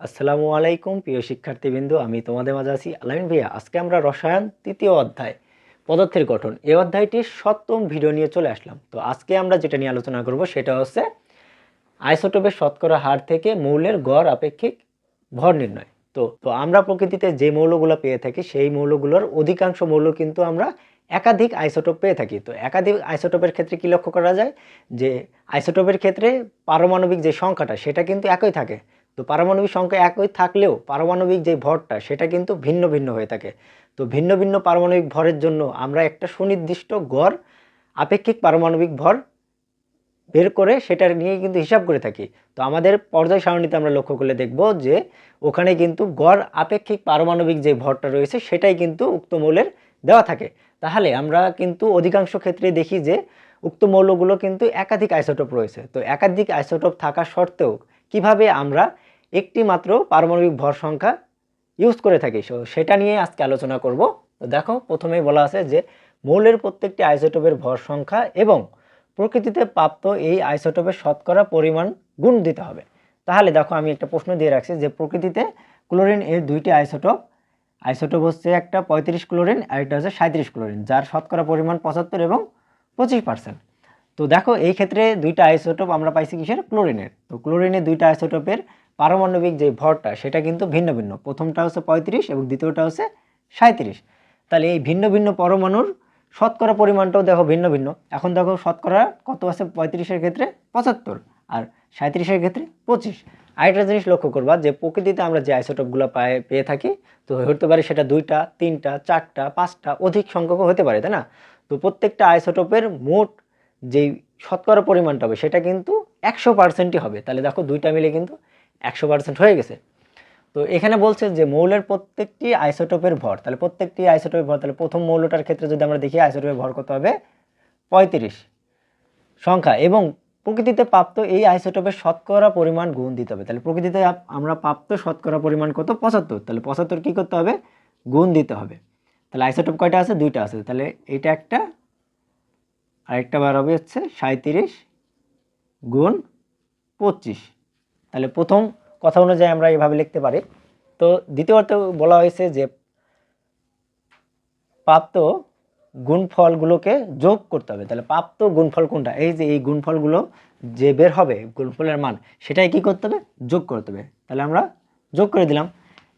আসসালামু আলাইকুম, প্রিয় শিক্ষার্থীবৃন্দ। আমি তোমাদের মাঝে আছি আলামিন ভাইয়া। আজকে আমরা রসায়ন তৃতীয় অধ্যায়, পদার্থের গঠন। এই অধ্যায়টির সপ্তম ভিডিও নিয়ে চলে আসলাম। তো আজকে আমরা যেটা নিয়ে আলোচনা করব সেটা হচ্ছে আইসোটোপের শতকরা হার থেকে মৌলের গড় আপেক্ষিক ভর নির্ণয়। তো তো আমরা প্রকৃতিতে যে মৌলগুলো পেয়ে থাকি, সেই মৌলগুলোর অধিকাংশ মৌল কিন্তু আমরা একাধিক আইসোটোপ পেয়ে থাকি। তো একাধিক আইসোটোপের ক্ষেত্রে কী লক্ষ্য করা যায়? যে আইসোটোপের ক্ষেত্রে পারমাণবিক যে সংখ্যাটা, সেটা কিন্তু একই থাকে। তো পারমাণবিক সংখ্যা একই থাকলেও পারমাণবিক যে ভরটা, সেটা কিন্তু ভিন্ন ভিন্ন হয়ে থাকে। তো ভিন্ন ভিন্ন পারমাণবিক ভরের জন্য আমরা একটা সুনির্দিষ্ট গড়, আপেক্ষিক পারমাণবিক ভর বের করে সেটা নিয়ে কিন্তু হিসাব করে থাকি। তো আমাদের পর্যায় সারণীতে আমরা লক্ষ্য করলে দেখব যে ওখানে কিন্তু গড়, আপেক্ষিক পারমাণবিক যে ভরটা রয়েছে, সেটাই কিন্তু উক্ত মৌলের দেওয়া থাকে। তাহলে আমরা কিন্তু অধিকাংশ ক্ষেত্রে দেখি যে উক্ত মৌলগুলো কিন্তু একাধিক আইসোটোপ রয়েছে। তো একাধিক আইসোটোপ থাকা সত্ত্বেও কীভাবে আমরা একটি মাত্র পারমাণবিক ভর সংখ্যা ইউজ করে থাকি। সো সেটা নিয়ে আজকে আলোচনা করব। তো দেখো, প্রথমেই বলা আছে যে মৌলের প্রত্যেকটি আইসোটোপের ভর সংখ্যা এবং প্রকৃতিতে প্রাপ্ত এই আইসোটোপের শতকরা পরিমাণ গুণ দিতে হবে। তাহলে দেখো, আমি একটা প্রশ্ন দিয়ে রাখছি যে প্রকৃতিতে ক্লোরিন এর দুইটি আইসোটোপ আইসোটোপ হচ্ছে একটা পঁয়ত্রিশ ক্লোরিন আর একটা হচ্ছে সাঁত্রিশ ক্লোরিন, যার শতকরা পরিমাণ পঁচাত্তর এবং পঁচিশ পার্সেন্ট। তো দেখো, এই ক্ষেত্রে দুইটা আইসোটোপ আমরা পাইছি কিসের? ক্লোরিনের। তো ক্লোরিনের দুইটা আইসোটোপের পারমাণবিক যে ভরটা, সেটা কিন্তু ভিন্ন ভিন্ন। প্রথমটা হচ্ছে পঁয়ত্রিশ এবং দ্বিতীয়টা হচ্ছে সাঁত্রিশ তাহলে এই ভিন্ন ভিন্ন পরমাণুর শতকরা পরিমাণটাও দেখো ভিন্ন ভিন্ন। এখন দেখো শতকরা কত আছে? পঁয়ত্রিশের ক্ষেত্রে পঁচাত্তর আর সাঁত্রিশের ক্ষেত্রে পঁচিশ। আরেকটা জিনিস লক্ষ্য করবা যে প্রকৃতিতে আমরা যে আইসোটপগুলো পায়ে, পেয়ে থাকি, তো হতে পারে সেটা দুইটা, তিনটা, চারটা, পাঁচটা, অধিক সংখ্যকও হতে পারে, তাই না? তো প্রত্যেকটা আইসোটপের মোট যেই শতকরা পরিমাণটা হবে, সেটা কিন্তু একশো পার্সেন্টই হবে। তাহলে দেখো দুইটা মিলে কিন্তু একশো পার্সেন্ট হয়ে গেছে। তো এখানে বলছে যে মৌলের প্রত্যেকটি আইসোটোপের ভর, তাহলে প্রত্যেকটি আইসোটোপের ভর, তাহলে প্রথম মৌলটার ক্ষেত্রে যদি আমরা দেখি আইসোটোপের ভর কত হবে? পঁয়ত্রিশ সংখ্যা এবং প্রকৃতিতে প্রাপ্ত এই আইসোটোপের শতকরা পরিমাণ গুণ দিতে হবে। তাহলে প্রকৃতিতে আমরা প্রাপ্ত শতকরা পরিমাণ কত? পঁচাত্তর। তাহলে পঁচাত্তর কী করতে হবে? গুণ দিতে হবে। তাহলে আইসোটোপ কয়টা আছে? দুইটা আছে। তাহলে এটা একটা, আরেকটা বার হবে হচ্ছে সাঁত্রিশ গুণ পঁচিশ। তাহলে প্রথম কথা অনুযায়ী আমরা এভাবে লিখতে পারি। তো দ্বিতীয় দ্বিতীয়ত বলা হয়েছে যে প্রাপ্ত গুণফলগুলোকে যোগ করতে হবে। তাহলে প্রাপ্ত গুণফল কোনটা? এই যে এই গুণফলগুলো যে বের হবে, গুণফলের মান সেটাই কি করতে হবে? যোগ করতে হবে। তাহলে আমরা যোগ করে দিলাম।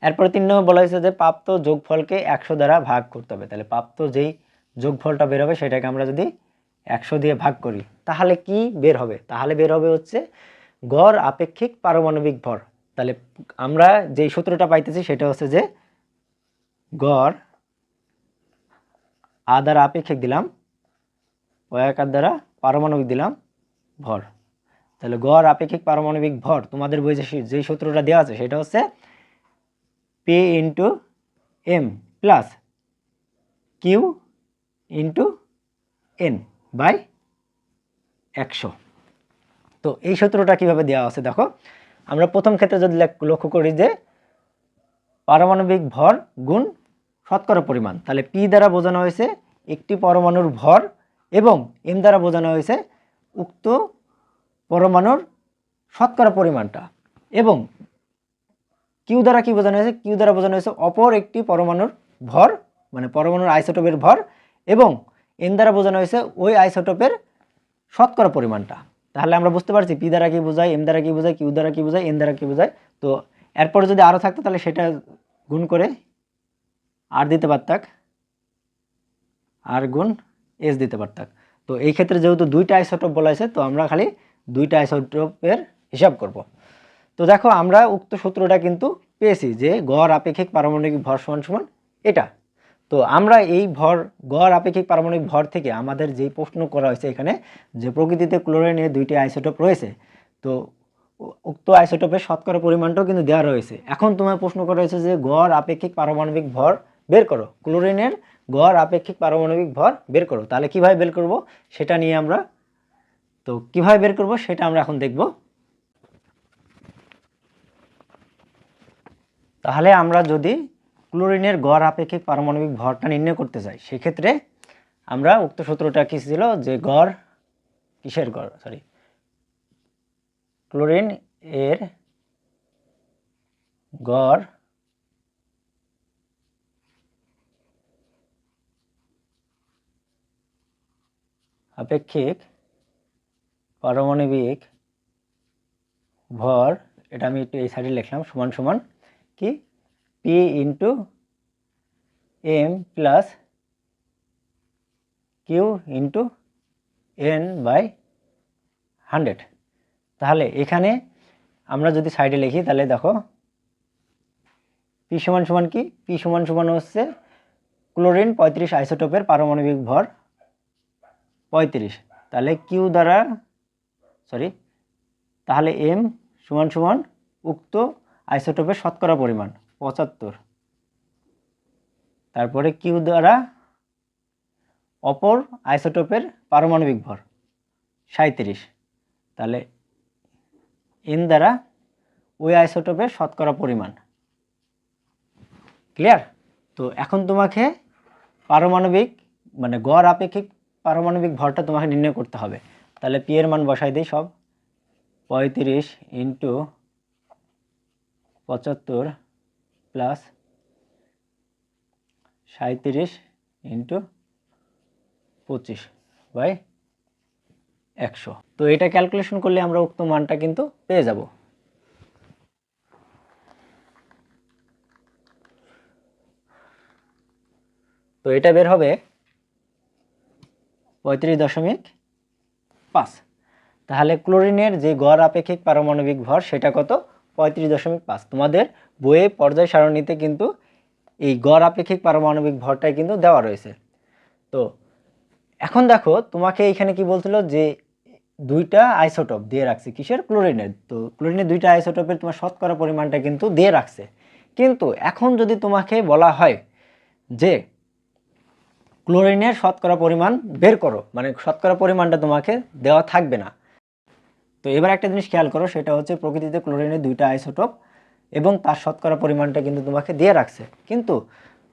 এরপরে তিন নম্বর বলা হয়েছে যে প্রাপ্ত যোগফলকে একশো দ্বারা ভাগ করতে হবে। তাহলে প্রাপ্ত যেই যোগফলটা বের হবে, সেটাকে আমরা যদি একশো দিয়ে ভাগ করি, তাহলে কি বের হবে? তাহলে বের হবে হচ্ছে গড় আপেক্ষিক পারমাণবিক ভর। তাহলে আমরা যেই সূত্রটা পাইতেছি সেটা হচ্ছে যে গড় আ দ্বারা আপেক্ষিক দিলাম, ও একার দ্বারা পারমাণবিক দিলাম ভর। তাহলে গড় আপেক্ষিক পারমাণবিক ভর, তোমাদের বই যে সূত্রটা দেওয়া আছে সেটা হচ্ছে P into M plus Q into N by একশো। তো এই সূত্রটা কীভাবে দেওয়া আছে দেখো? আমরা প্রথম ক্ষেত্রে যদি লক্ষ্য করি যে পারমাণবিক ভর গুণ শতকরা পরিমাণ, তাহলে পি দ্বারা বোঝানো হয়েছে একটি পরমাণুর ভর এবং এম দ্বারা বোঝানো হয়েছে উক্ত পরমাণুর শতকরা পরিমাণটা এবং কিউ দ্বারা কি বোঝানো হয়েছে? কিউ দ্বারা বোঝানো হয়েছে অপর একটি পরমাণুর ভর মানে পরমাণুর আইসোটোপের ভর এবং এন দ্বারা বোঝানো হয়েছে ওই আইসোটোপের শতকরা পরিমাণটা। তাহলে আমরা বুঝতে পারছি পি দ্বারা কি বোঝায়, এম দ্বারা কি বোঝায়, কিউ দ্বারা কি বোঝায়, এন দ্বারা কি বোঝায়। তো এরপরে যদি আরও থাকতো তাহলে সেটা গুণ করে আর দিতে পারতাক, আর গুণ এস দিতে পারতাক। তো এই ক্ষেত্রে যেহেতু দুইটা আইসোটোপ বলা হয়েছে, তো আমরা খালি দুইটা আইসোটোপের হিসাব করব। তো দেখো আমরা উক্ত সূত্রটা কিন্তু পেয়েছি যে গড় আপেক্ষিক পারমাণবিক ভর সমান সমান এটা। তো আমরা এই ভর, গড় আপেক্ষিক পারমাণবিক ভর থেকে আমাদের যেই প্রশ্ন করা হয়েছে এখানে, যে প্রকৃতিতে ক্লোরিনের দুইটি আইসোটোপ রয়েছে, তো উক্ত আইসোটোপের শতকরা পরিমাণটাও কিন্তু দেওয়া রয়েছে। এখন তোমার প্রশ্ন করা হয়েছে যে গড় আপেক্ষিক পারমাণবিক ভর বের করো। ক্লোরিনের গড় আপেক্ষিক পারমাণবিক ভর বের করো। তাহলে কীভাবে বের করব? সেটা নিয়ে আমরা, তো কীভাবে বের করব সেটা আমরা এখন দেখব। তাহলে আমরা যদি ক্লোরিনের গড় আপেক্ষিক পারমাণবিক ভরটা নির্ণয় করতে চাই। সেক্ষেত্রে আমরা উক্ত সূত্রটা কি ছিল? যে গড় কিসের গড়? সরি ক্লোরিন এর গড় আপেক্ষিক পারমাণবিক ভর, এটা আমি একটু এই সাইডে লিখলাম, সমান সমান কি? P into M plus Q into N by hundred তাহলে এখানে আমরা যদি সাইডে লিখি, তাহলে দেখো পি সমান সমান কি? পি সমান সমান হচ্ছে ক্লোরিন পঁয়ত্রিশ আইসোটোপের পারমাণবিক ভর পঁয়ত্রিশ। তাহলে কিউ দ্বারা সরি তাহলে এম সমান সমান উক্ত আইসোটোপের শতকরা পরিমাণ। পঁচাত্তর। তারপরে কিউ দ্বারা অপর আইসোটোপের পারমাণবিক ভর সাঁত্রিশ তাহলে এন দ্বারা ওই আইসোটোপের শতকরা পরিমাণ। ক্লিয়ার? তো এখন তোমাকে পারমাণবিক মানে গড় আপেক্ষিক পারমাণবিক ভরটা তোমাকে নির্ণয় করতে হবে। তাহলে পি এর মান বসাই দিই সব। পঁয়ত্রিশ ইন্টু পঁচাত্তর প্লাস সাঁত্রিশ ইন্টু পঁচিশ বাই একশো। তো এটা ক্যালকুলেশন করলে আমরা উক্ত মানটা কিন্তু পেয়ে যাব। তো এটা বের হবে পঁয়ত্রিশ দশমিক পাঁচ। তাহলে ক্লোরিনের যে গড় আপেক্ষিক পারমাণবিক ভর, সেটা কত? পঁয়ত্রিশ দশমিক পাঁচ। তোমাদের বইয়ে পর্যায় সারণীতে কিন্তু এই গড় আপেক্ষিক পারমাণবিক ভরটাই কিন্তু দেওয়া রয়েছে। তো এখন দেখো, তোমাকে এইখানে কি বলছিল যে দুইটা আইসোটোপ দিয়ে রাখছে কিসের? ক্লোরিনের। তো ক্লোরিনের দুইটা আইসোটপের তোমার শতকরা পরিমাণটা কিন্তু দিয়ে রাখছে। কিন্তু এখন যদি তোমাকে বলা হয় যে ক্লোরিনের শতকরা পরিমাণ বের করো মানে শতকরা পরিমাণটা তোমাকে দেওয়া থাকবে না তো এবার একটা জিনিস খেয়াল করো, সেটা হচ্ছে প্রকৃতিতে ক্লোরিনের দুইটা আইসোটোপ এবং তার শতকরা পরিমাণটা কিন্তু তোমাকে দিয়ে রাখছে। কিন্তু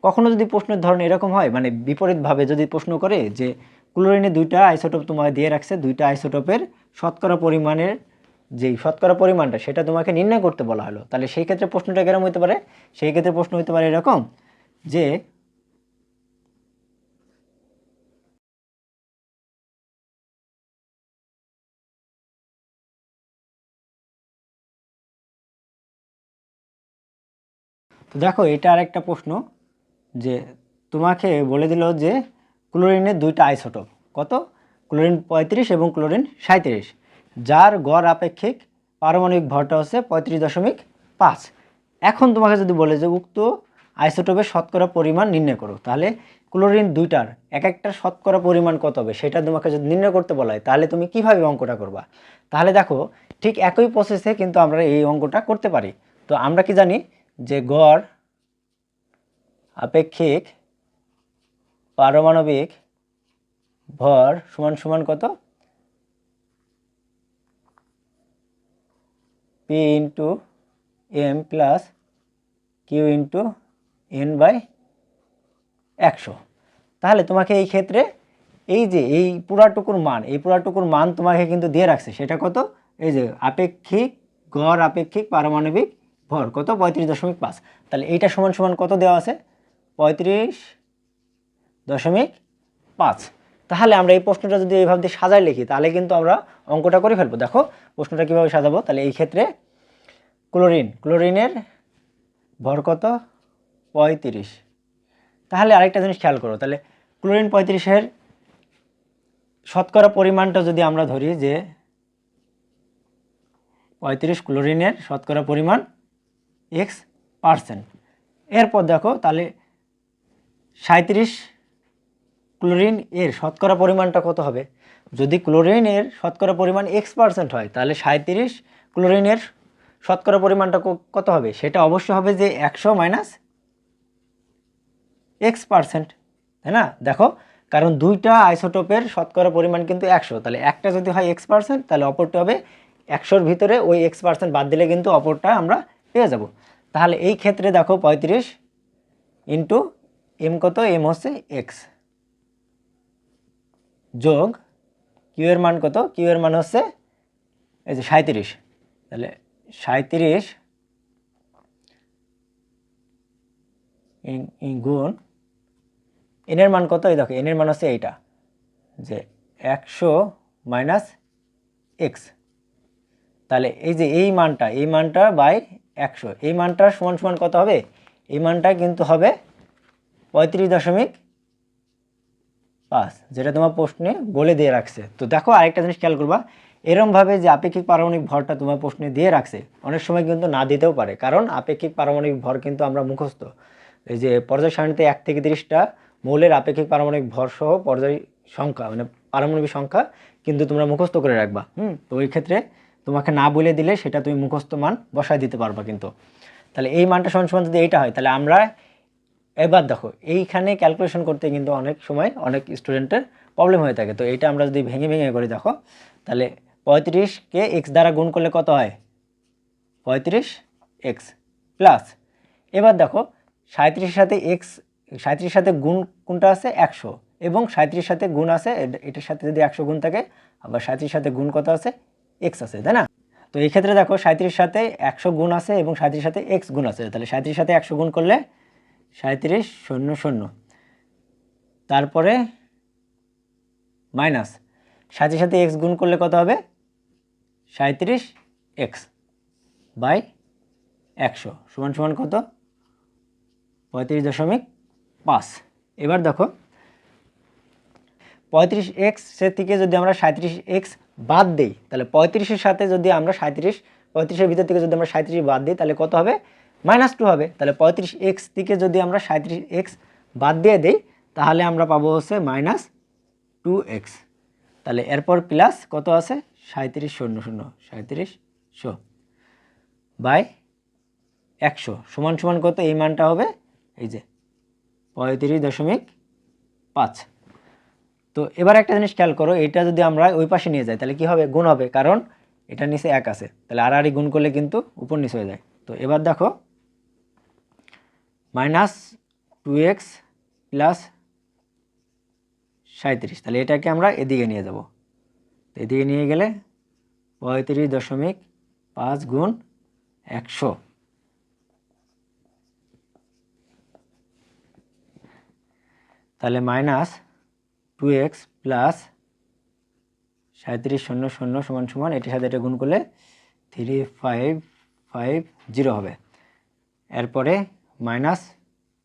কখনো যদি প্রশ্নের ধরন এরকম হয় মানে বিপরীতভাবে যদি প্রশ্ন করে যে ক্লোরিনের দুইটা আইসোটোপ তোমাকে দিয়ে রাখছে, দুইটা আইসোটোপের শতকরা পরিমাণের যেই শতকরা পরিমাণটা, সেটা তোমাকে নির্ণয় করতে বলা হলো। তাহলে সেই ক্ষেত্রে প্রশ্নটা কেরম হতে পারে? সেই ক্ষেত্রে প্রশ্ন হতে পারে এরকম যে তো দেখো, এটা আর একটা প্রশ্ন যে তোমাকে বলে দিল যে ক্লোরিনের দুইটা আইসোটোপ। কত? ক্লোরিন পঁয়ত্রিশ এবং ক্লোরিন সাঁত্রিশ যার গড় আপেক্ষিক পারমাণবিক ভরটা হচ্ছে পঁয়ত্রিশ দশমিক পাঁচ। এখন তোমাকে যদি বলে যে উক্ত আইসোটোপের শতকরা পরিমাণ নির্ণয় করো, তাহলে ক্লোরিন দুইটার এক একটার শতকরা পরিমাণ কত হবে সেটা তোমাকে যদি নির্ণয় করতে বলা হয়, তাহলে তুমি কীভাবে অঙ্কটা করবা? তাহলে দেখো, ঠিক একই প্রসেসে কিন্তু আমরা এই অঙ্কটা করতে পারি। তো আমরা কি জানি যে গড়, আপেক্ষিক পারমাণবিক ভর সমান সমান কত? P into M plus Q into N by একশো। তাহলে তোমাকে এই ক্ষেত্রে এই যে এই পুরাটুকুর মান, এই পুরাটুকুর মান তোমাকে কিন্তু দিয়ে রাখছে। সেটা কত? এই যে আপেক্ষিক গড়, আপেক্ষিক পারমাণবিক ভর কত? পঁয়ত্রিশ দশমিক পাঁচ। তাহলে এইটা সমান সমান কত দেওয়া আছে? পঁয়ত্রিশ দশমিক পাঁচ। তাহলে আমরা এই প্রশ্নটা যদি এইভাবে সাজায় লিখি, তাহলে কিন্তু আমরা অঙ্কটা করে ফেলব। দেখো, প্রশ্নটা কীভাবে সাজাবো? তাহলে এই ক্ষেত্রে ক্লোরিন, ক্লোরিনের ভর কত? পঁয়ত্রিশ। তাহলে আরেকটা জিনিস খেয়াল করো, তাহলে ক্লোরিন পঁয়ত্রিশের শতকরা পরিমাণটা যদি আমরা ধরি যে পঁয়ত্রিশ ক্লোরিনের শতকরা পরিমাণ এক্স পার্সেন্ট। এরপর দেখো তাহলে সাঁত্রিশ ক্লোরিন এর শতকরা পরিমাণটা কত হবে? যদি ক্লোরিনের শতকরা পরিমাণ এক্স পার্সেন্ট হয়, তাহলে সাঁত্রিশ ক্লোরিনের শতকরা পরিমাণটা কত হবে? সেটা অবশ্যই হবে যে একশো মাইনাস এক্স পার্সেন্ট, তাই না? দেখো, কারণ দুইটা আইসোটোপের শতকরা পরিমাণ কিন্তু একশো। তাহলে একটা যদি হয় এক্স পার্সেন্ট, তাহলে অপরটা হবে একশোর ভিতরে ওই এক্স পার্সেন্ট বাদ দিলে কিন্তু অপরটা আমরা পেয়ে যাব তাহলে এই ক্ষেত্রে দেখো পঁয়ত্রিশ ইন্টু এম কত? এম হচ্ছে এক্স যোগ কিউ এর মান কত? কিউ এর মান হচ্ছে এই যে সাঁত্রিশ তাহলে সাঁত্রিশ গুণ এনের মান কত? এই দেখো এনের মান হচ্ছে এইটা, যে একশো মাইনাস এক্স তাহলে এই যে এই মানটা এই মানটা বাই একশো। এই মানটা সমান সমান কত হবে? এই মানটা কিন্তু হবে পঁয়ত্রিশ দশমিক পাঁচ, যেটা তোমার প্রশ্নে বলে দিয়ে রাখছে। তো দেখো আরেকটা জিনিস খেয়াল করবা, এরমভাবে যে আপেক্ষিক পারমাণবিক ভরটা তোমার প্রশ্নে দিয়ে রাখছে, অনেক সময় কিন্তু না দিতেও পারে, কারণ আপেক্ষিক পারমাণবিক ভর কিন্তু আমরা মুখস্থ। এই যে পর্যায় সারণীতে এক থেকে তিরিশটা মৌলের আপেক্ষিক পারমাণবিক ভর সহ পর্যায় সংখ্যা মানে পারমাণবিক সংখ্যা কিন্তু তোমরা মুখস্থ করে রাখবা। হুম, তো ওই ক্ষেত্রে তোমাকে না বলে দিলে সেটা তুমি মুখস্থ মান বসায় দিতে পারবা কিন্তু। তাহলে এই মানটা সমান যদি এইটা হয়, তাহলে আমরা এবার দেখো, এইখানে ক্যালকুলেশন করতে কিন্তু অনেক সময় অনেক স্টুডেন্টের প্রবলেম হয়ে থাকে। তো এইটা আমরা যদি ভেঙে ভেঙে করি দেখো, তাহলে পঁয়ত্রিশকে এক্স দ্বারা গুণ করলে কত হয়? পঁয়ত্রিশ এক্স প্লাস এবার দেখো সাঁত্রিশের সাথে এক্স সাঁত্রিশের সাথে গুণ কোনটা আছে? একশো। এবং সাঁত্রিশের সাথে গুণ আছে এটার সাথে যদি একশো গুণ থাকে, আবার সাঁত্রিশের সাথে গুণ কত আছে? এক্স আছে, তাই না? তো এই ক্ষেত্রে দেখো সাঁত্রিশ সাথে একশো গুণ আছে এবং সাঁত্রিশ সাথে এক্স গুণ আছে। তাহলে সাঁত্রিশ সাথে একশো গুণ করলে সাঁত্রিশ শূন্য শূন্য। তারপরে মাইনাস। সাঁত্রিশ সাথে এক্স গুণ করলে কত হবে? সাঁত্রিশ এক্স বাই একশো। সমান সমান কত? পঁয়ত্রিশ দশমিক পাঁচ। এবার দেখো, পঁয়ত্রিশ এক্সের থেকে যদি আমরা সাঁত্রিশ এক্স বাদ দিই, তাহলে পঁয়ত্রিশের সাথে যদি আমরা সাঁত্রিশ পঁয়ত্রিশের ভিতর থেকে যদি আমরা সাঁত্রিশ বাদ দিই, তাহলে কত হবে? মাইনাস টু হবে। তাহলে পঁয়ত্রিশ এক্স থেকে যদি আমরা সাঁত্রিশ এক্স বাদ দিয়ে দিই, তাহলে আমরা পাবো হচ্ছে মাইনাস টু এক্স। তাহলে এরপর প্লাস কত আছে? সাঁত্রিশ শূন্য শূন্য সাঁত্রিশ শো বাই একশো। সমান সমান কত? এই মানটা হবে এই যে পঁয়ত্রিশ দশমিক পাঁচ। তো এবার একটা জিনিস খেয়াল করো এটা যদি আমরা ওই পাশে নিয়ে যাই, তাহলে কি হবে? গুণ হবে, কারণ এটা নিচে এক আছে। তাহলে আড়াআড়ি গুণ করলে কিন্তু উপর নিচে হয়ে যায়। তো এবার দেখো মাইনাস টু এক্স প্লাস সাঁত্রিশ তাহলে এটাকে আমরা এদিকে নিয়ে যাব। তো এদিকে নিয়ে গেলে পঁয়ত্রিশ দশমিক পাঁচ গুণ একশো। তাহলে মাইনাস টু এক্স প্লাস সাঁত্রিশ শূন্য শূন্য সমান সমান, এটির সাথে এটা গুণ করলে থ্রি ফাইভ ফাইভ জিরো হবে। এরপরে মাইনাস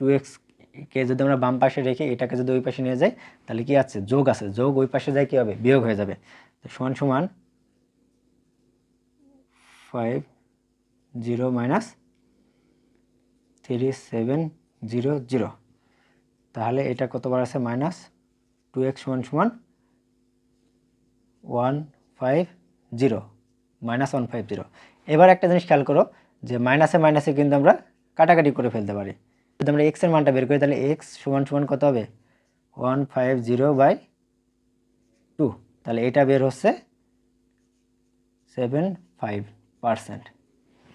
টু এক্সকে যদি আমরা বাম পাশে রেখে এটাকে যদি ওই পাশে নিয়ে যাই, তাহলে কি আছে? যোগ আছে। যোগ ওই পাশে যায় কী হবে? বিয়োগ হয়ে যাবে। তো সমান সমান five zero minus three seven zero zero. তাহলে এটা কতবার আছে? মাইনাস টু এক্স সমান সমান one five zero minus one five zero এবার একটা জিনিস খেয়াল করো, যে মাইনাসে মাইনাসে কিন্তু আমরা কাটাকাটি করে ফেলতে পারি। যদি আমরা এক্সের মানটা বের করি, তাহলে এক্স সমান সমান কত হবে? One five zero by two তাহলে এটা বের হচ্ছে সেভেন ফাইভ পারসেন্ট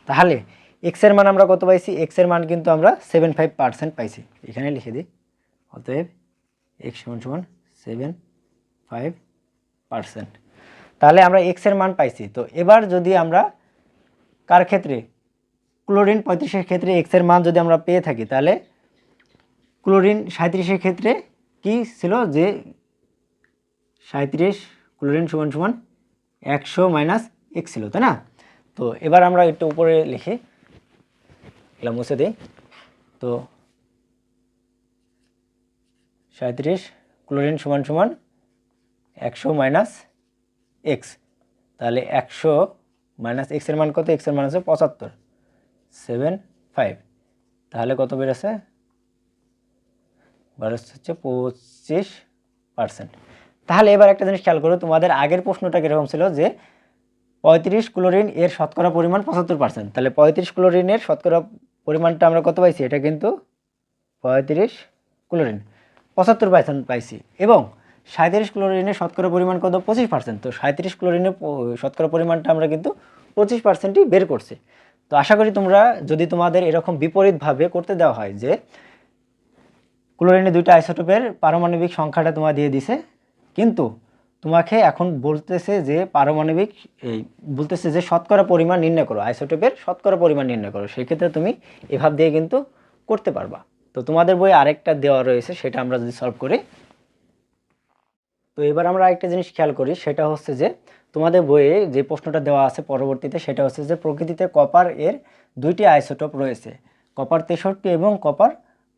তাহলে এক্সের মান আমরা কত পাইছি? এক্সের মান কিন্তু আমরা সেভেন ফাইভ পার্সেন্ট পাইছি। এখানে লিখে দিই। অতএব এক্স সমান সমান সেভেন ফাইভ পার্সেন্ট তাহলে আমরা এক্সের মান পাইছি। তো এবার যদি আমরা কার ক্ষেত্রে? ক্লোরিন পঁয়ত্রিশের ক্ষেত্রে এক্সের মান যদি আমরা পেয়ে থাকি, তাহলে ক্লোরিন সাঁত্রিশের ক্ষেত্রে কি ছিল? যে সাঁত্রিশ ক্লোরিন সমান সমান একশো মাইনাস এক্স ছিল, তাই না? তো এবার আমরা একটু উপরে লিখি। এগুলো মুছে দিই। তো সাঁত্রিশ ক্লোরিন সমান সমান একশো মাইনাস এক্স তাহলে একশো মাইনাস এক্সের মান কত? এক্সের মান আছে পঁচাত্তর। Seven five. তাহলে কত বেড়েছে? বেরোচ্ছে হচ্ছে পঁচিশ পার্সেন্ট। তাহলে এবার একটা জিনিস খেয়াল করো, তোমাদের আগের প্রশ্নটা কীরকম ছিল যে পঁয়ত্রিশ ক্লোরিন এর শতকরা পরিমাণ পঁচাত্তর পার্সেন্ট। তাহলে পঁয়ত্রিশ ক্লোরিনের শতকরা পরিমাণটা আমরা কত পাইছি? এটা কিন্তু পঁয়ত্রিশ ক্লোরিন। পঁচাত্তর পার্সেন্ট পাইছি। এবং সাঁত্রিশ ক্লোরিনের শতকরা পরিমাণ কত? পঁচিশ পার্সেন্ট। তো সাঁত্রিশ ক্লোরিনের শতকরা পরিমাণটা আমরা কিন্তু পঁচিশ পার্সেন্টই বের করছি। তো আশা করি তোমরা যদি তোমাদের এরকম বিপরীতভাবে করতে দেওয়া হয় যে ক্লোরিনের দুইটা আইসোটোপের পারমাণবিক সংখ্যাটা তোমার দিয়ে দিছে, কিন্তু তোমাকে এখন বলতেছে যে পারমাণবিক, এই বলতেছে যে শতকরা পরিমাণ নির্ণয় করো, আইসোটোপের শতকরা পরিমাণ নির্ণয় করো, সেক্ষেত্রে তুমি এভাব দিয়ে কিন্তু করতে পারবা। তো তোমাদের বই আরেকটা দেওয়া রয়েছে, সেটা আমরা যদি সলভ করি। তো এবার আমরা আরেকটা জিনিস খেয়াল করি, সেটা হচ্ছে যে তোমাদের বইয়ে যে প্রশ্নটা দেওয়া আছে পরবর্তীতে, সেটা হচ্ছে যে প্রকৃতিতে কপার এর দুইটি আইসোটোপ রয়েছে, কপার তেষট্টি এবং কপার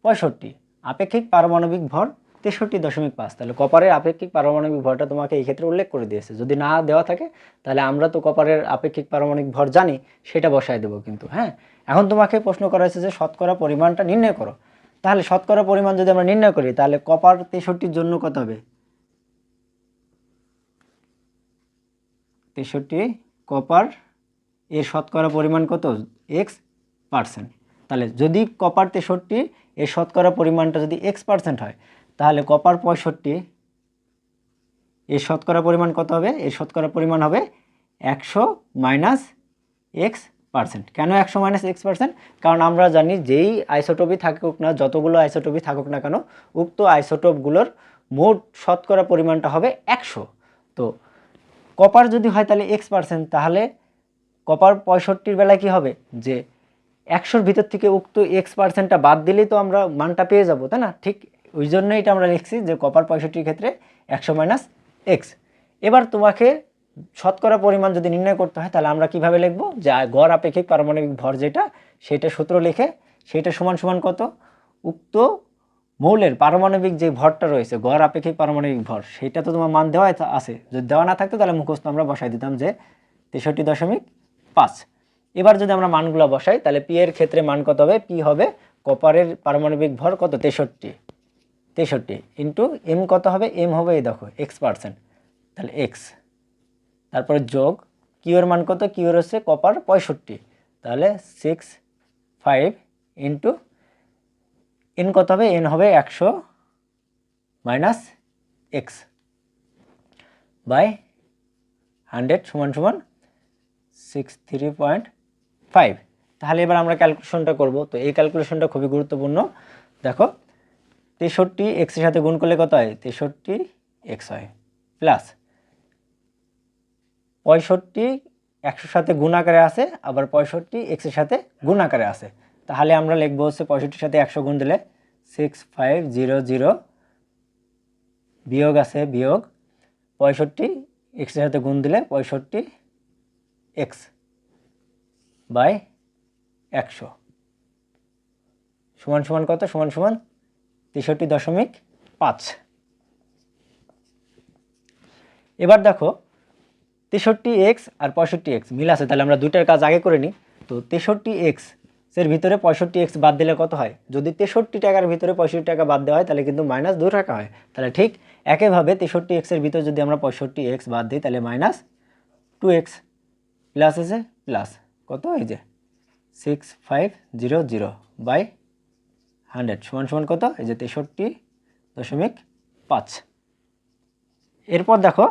পঁয়ষট্টি। আপেক্ষিক পারমাণবিক ভর তেষট্টি দশমিক পাঁচ। তাহলে কপারের আপেক্ষিক পারমাণবিক ভরটা তোমাকে এই ক্ষেত্রে উল্লেখ করে দিয়েছে। যদি না দেওয়া থাকে, তাহলে আমরা তো কপারের আপেক্ষিক পারমাণবিক ভর জানি, সেটা বসায় দেবো কিন্তু হ্যাঁ? এখন তোমাকে প্রশ্ন করা হয়েছে যে শতকরা পরিমাণটা নির্ণয় করো। তাহলে শতকরা পরিমাণ যদি আমরা নির্ণয় করি, তাহলে কপার তেষট্টির জন্য কত হবে? তেষট্টি কপার এর শতকরা পরিমাণ কত? এক্স পার্সেন্ট তাহলে যদি কপার তেষট্টি এর শতকরা পরিমাণটা যদি এক্স পার্সেন্ট হয়, তাহলে কপার পঁয়ষট্টি এর শতকরা পরিমাণ কত হবে? এর শতকরা পরিমাণ হবে একশো মাইনাস এক্স পার্সেন্ট। কেন একশো মাইনাস এক্স পার্সেন্ট? কারণ আমরা জানি যেই আইসোটোপই থাকুক না, যতগুলো আইসোটোপই থাকুক না কেন, উক্ত আইসোটোপগুলোর মোট শতকরা পরিমাণটা হবে একশো। তো কপার যদি হয় তাহলে এক্স পার্সেন্ট, তাহলে কপার পঁয়ষট্টির বেলায় কী হবে? যে একশোর ভিতর থেকে উক্ত এক্স পার্সেন্টটা বাদ দিলেই তো আমরা মানটা পেয়ে যাব, তাই না? ঠিক ওই জন্যই এটা আমরা লিখছি যে কপার পঁয়ষট্টির ক্ষেত্রে একশো মাইনাস এক্স। এবার তোমাকে শতকরা পরিমাণ যদি নির্ণয় করতে হয়, তাহলে আমরা কীভাবে লিখব? যে গড় আপেক্ষিক পারমাণবিক ভর যেটা, সেটা সূত্র লিখে, সেটা সমান সমান কত? উক্ত মৌলের পারমাণবিক যে ভরটা রয়েছে, গড় আপেক্ষিক পারমাণবিক ভর, সেটা তো তোমার মান দেওয়া আছে। যদি দেওয়া না থাকতো, তাহলে মুখস্থ আমরা বসাই দিতাম যে তেষট্টি দশমিক পাঁচ। এবার যদি আমরা মানগুলো বসাই, তাহলে পি এর ক্ষেত্রে মান কত হবে? পি হবে কপারের পারমাণবিক ভর কত? তেষট্টি। তেষট্টি ইন্টু এম কত হবে? এম হবে এই দেখো, এক্স পার্সেন্ট। তাহলে এক্স। তারপরে যোগ কিউর মান কত? কিউর হচ্ছে কপার পঁয়ষট্টি। তাহলে সিক্স ফাইভ ইন্টু এন কত হবে? এন হবে একশো মাইনাস এক্স বাই হান্ড্রেড সমান সমান সিক্স থ্রি পয়েন্ট ফাইভ তাহলে এবার আমরা ক্যালকুলেশনটা করব। তো এই ক্যালকুলেশনটা খুবই গুরুত্বপূর্ণ। দেখো, তেষট্টি এক্সের সাথে গুণ করলে কত হয়? তেষট্টি এক্স হয়। প্লাস পঁয়ষট্টি একশোর সাথে গুণ আকারে আছে, আবার পঁয়ষট্টি এক্সের সাথে গুণ আকারে আছে। তাহলে আমরা লিখব হচ্ছে পঁয়ষট্টির সাথে একশো গুণ দিলে সিক্স ফাইভ জিরো জিরো বিয়োগ আছে, বিয়োগ পঁয়ষট্টি এক্সের সাথে গুণ দিলে পঁয়ষট্টি এক্স বাই একশো। সমান সমান কত? সমান সমান তেষট্টি দশমিক পাঁচ। এবার দেখো তেষট্টি এক্স আর পঁয়ষট্টি এক্স মিল আছে, তাহলে আমরা দুইটার কাজ আগে করে নিই। তো তেষট্টি এক্সের ভিতরে পঁয়ষট্টি এক্স বাদ দিলে কত হয়? যদি তেষট্টি টাকার ভিতরে পঁয়ষট্টি টাকা বাদ দেওয়া হয়, তাহলে কিন্তু মাইনাস দু টাকা হয়। তাহলে ঠিক একইভাবে তেষট্টি এক্সের ভিতরে যদি আমরা পঁয়ষট্টি এক্স বাদ দিই, তাহলে মাইনাস টু এক্স প্লাস আছে, প্লাস কত এই যে six five zero zero by hundred সমান সমান কত? এই যে তেষট্টি দশমিক পাঁচ। এরপর দেখো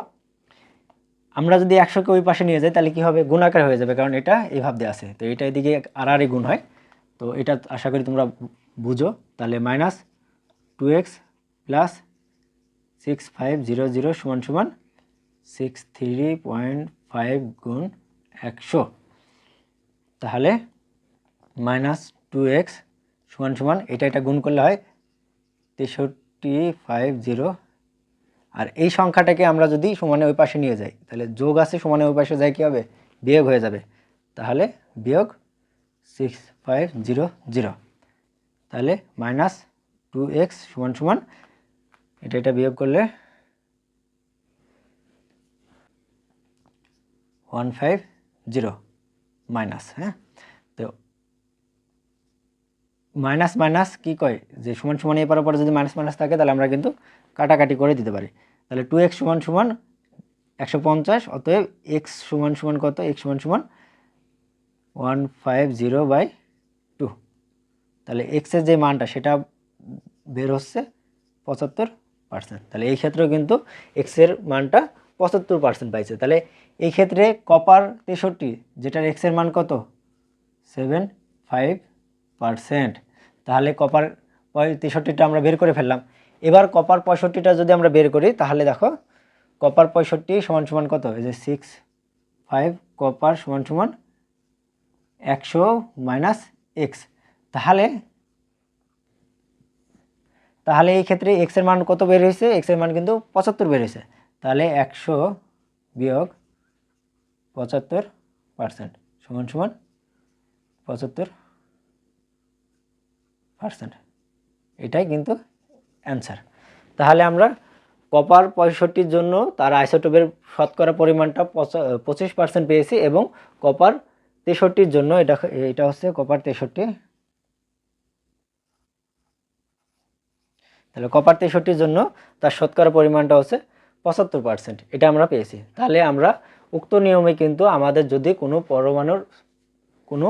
আমরা যদি একশোকে ওই পাশে নিয়ে যাই, তাহলে কী হবে? গুণ গুণাকার হয়ে যাবে, কারণ এটা এইভাবে দেওয়া আছে। তো এটা এদিকে আর আরই গুণ হয়। তো এটা আশা করি তোমরা বুঝো। তাহলে minus two X plus six five zero zero সমান সমান সিক্স থ্রি পয়েন্ট ফাইভ গুণ একশো। তাহলে মাইনাস টু এক্স সমান সমান, এটা এটা গুণ করলে হয় তেষট্টি ফাইভ জিরো আর এই সংখ্যাটাকে আমরা যদি সমানে ওই পাশে নিয়ে যাই, তাহলে যোগ আছে সমানে ওই পাশে যায় কী হবে? বিয়োগ হয়ে যাবে। তাহলে বিয়োগ সিক্স ফাইভ জিরো জিরো তাহলে মাইনাস টু এক্স সমান সমান, এটা এটা বিয়োগ করলে ওয়ান ফাইভ জিরো মাইনাস হ্যাঁ? মাইনাস মাইনাস কী কয়? যে সমান সমান এপার পরে যদি মাইনাস মাইনাস থাকে, তাহলে আমরা কিন্তু কাটাকাটি করে দিতে পারি। তাহলে টু এক্স সমান সমান একশো পঞ্চাশ, অতএব এক্স সমান সমান কত? এক্স সমান সমান one five zero by two তাহলে এক্সের যে মানটা, সেটা বের হচ্ছে পঁচাত্তর পার্সেন্ট তাহলে এই ক্ষেত্রেও কিন্তু এক্সের মানটা পঁচাত্তর পার্সেন্ট পাইছে। তাহলে এই ক্ষেত্রে কপার তেষট্টি, যেটার এক্সের মান কত? সেভেন ফাইভ পার্সেন্ট তাহলে কপার তেষট্টিটা আমরা বের করে ফেললাম। এবার কপার পঁয়ষট্টিটা যদি আমরা বের করি, তাহলে দেখো, কপার পঁয়ষট্টি সমান সমান কত এই যে সিক্স ফাইভ কপার সমান সমান একশো মাইনাস এক্স তাহলে তাহলে এই ক্ষেত্রে এক্সের মান কত বের হয়েছে? এক্সের মান কিন্তু পঁচাত্তর বের হয়েছে। তাহলে একশো বিয়োগ পঁচাত্তর পার্সেন্ট সমান সমান পঁচাত্তর পার্সেন্ট। এটাই কিন্তু অ্যান্সার তাহলে আমরা কপার পঁয়ষট্টির জন্য তার আইসোটোপের শতকরা পরিমাণটা পঁচা- পঁচিশ পার্সেন্ট পেয়েছি এবং কপার তেষট্টির জন্য এটা এটা হচ্ছে কপার তেষট্টি। তাহলে কপার তেষট্টির জন্য তার শতকরা পরিমাণটা হচ্ছে পঁচাত্তর পার্সেন্ট এটা আমরা পেয়েছি। তাহলে আমরা উক্ত নিয়মে কিন্তু আমাদের যদি কোনো পরমাণুর কোনো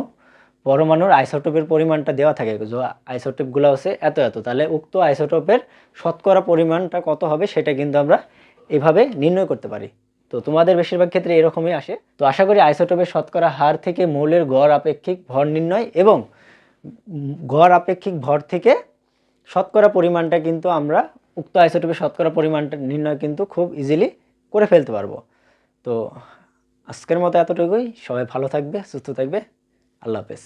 পরমাণুর আইসোটোপের পরিমাণটা দেওয়া থাকে, যে আইসোটোপগুলো হচ্ছে এত এত। তাহলে উক্ত আইসোটোপের শতকরা পরিমাণটা কত হবে সেটা কিন্তু আমরা এভাবে নির্ণয় করতে পারি। তো তোমাদের বেশিরভাগ ক্ষেত্রে এরকমই আসে। তো আশা করি আইসোটোপের শতকরা হার থেকে মৌলের গড় আপেক্ষিক ভর নির্ণয় এবং গড় আপেক্ষিক ভর থেকে শতকরা পরিমাণটা কিন্তু আমরা উক্ত আইসোটোপের শতকরা পরিমাণটা নির্ণয় কিন্তু খুব ইজিলি করে ফেলতে পারব। তো আজকের মতো এতটুকুই। সবাই ভালো থাকবে, সুস্থ থাকবে। আল্লাহ হাফেজ